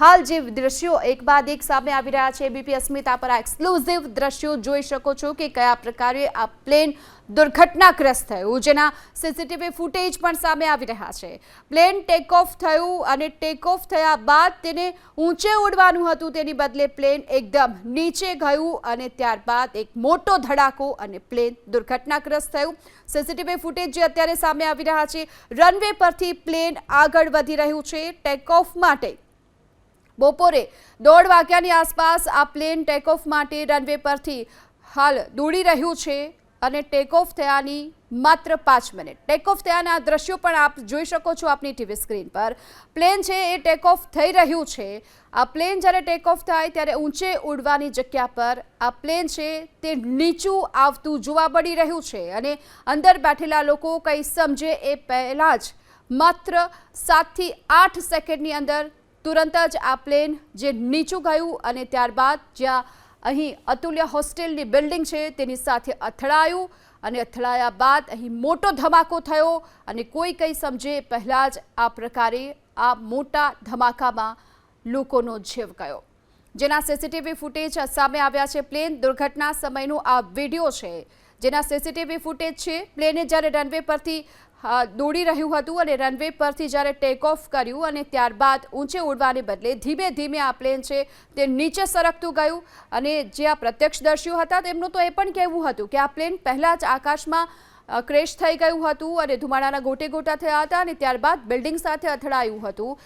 હાલ જે દ્રશ્યો એક બાદ એક સામે આવી રહ્યા છે. એબીપી અસ્મિતા પર આ એક્સક્લુઝિવ દ્રશ્યો જોઈ શકો છો કે કયા પ્રકારે આ પ્લેન દુર્ઘટનાગ્રસ્ત થયું, જેના સીસીટીવી ફૂટેજ પણ સામે આવી રહ્યા છે. પ્લેન ટેક ઓફ થયું અને ટેક ઓફ થયા બાદ તેને ઊંચે ઉડવાનું હતું. તેની બદલે પ્લેન એકદમ નીચે ગયું અને ત્યારબાદ એક મોટો ધડાકો અને પ્લેન દુર્ઘટનાગ્રસ્ત થયું. સીસીટીવી ફૂટેજ જે અત્યારે સામે આવી રહ્યા છે રનવે પરથી પ્લેન આગળ વધી રહ્યું છે. ટેક ઓફ માટે બપોરે દોઢ વાગ્યાની આસપાસ આ પ્લેન ટેક ઓફ માટે રનવે પરથી હાલ દોડી રહ્યું છે અને ટેક ઓફ થયાની માત્ર પાંચ મિનિટ. ટેક ઓફ થયાના દ્રશ્યો પણ આપ જોઈ શકો છો આપની ટીવી સ્ક્રીન પર. પ્લેન છે એ ટેક ઓફ થઈ રહ્યું છે. આ પ્લેન જ્યારે ટેક ઓફ થાય ત્યારે ઊંચે ઉડવાની જગ્યા પર આ પ્લેન છે તે નીચું આવતું જોવા મળી રહ્યું છે અને અંદર બેઠેલા લોકો કંઈ સમજે એ પહેલાં જ માત્ર સાતથી આઠ સેકન્ડની અંદર તુરંત જ આ પ્લેન જે નીચું ગયું અને ત્યારબાદ જ્યાં અહીં અતુલ્ય હોસ્ટેલની બિલ્ડિંગ છે તેની સાથે અથડાયું અને અથડાયા બાદ અહીં મોટો ધમાકો થયો અને કોઈ કંઈ સમજે પહેલાં જ આ પ્રકારે આ મોટા ધમાકામાં લોકોનો જીવ ગયો. જેના સીસીટીવી ફૂટેજ સામે આવ્યા છે. પ્લેન દુર્ઘટના સમયનો આ વીડિયો છે. જેના સીસીટીવી ફૂટેજ છે. પ્લેને જ્યારે રનવે પરથી દોડી રહ્યું હતું અને રનવે પરથી જ્યારે ટેક ઓફ કર્યું અને ત્યારબાદ ઊંચે ઉડવાને બદલે ધીમે ધીમે આ પ્લેન છે તે નીચે સરકતું ગયું અને જે આ પ્રત્યક્ષદર્શીઓ હતા તેમનું તો એ પણ કહેવું હતું કે આ પ્લેન પહેલાં જ આકાશમાં ક્રેશ થઈ ગયું હતું અને ધુમાડાના ગોટે ગોટા થયા હતા અને ત્યારબાદ બિલ્ડિંગ સાથે અથડાયું હતું.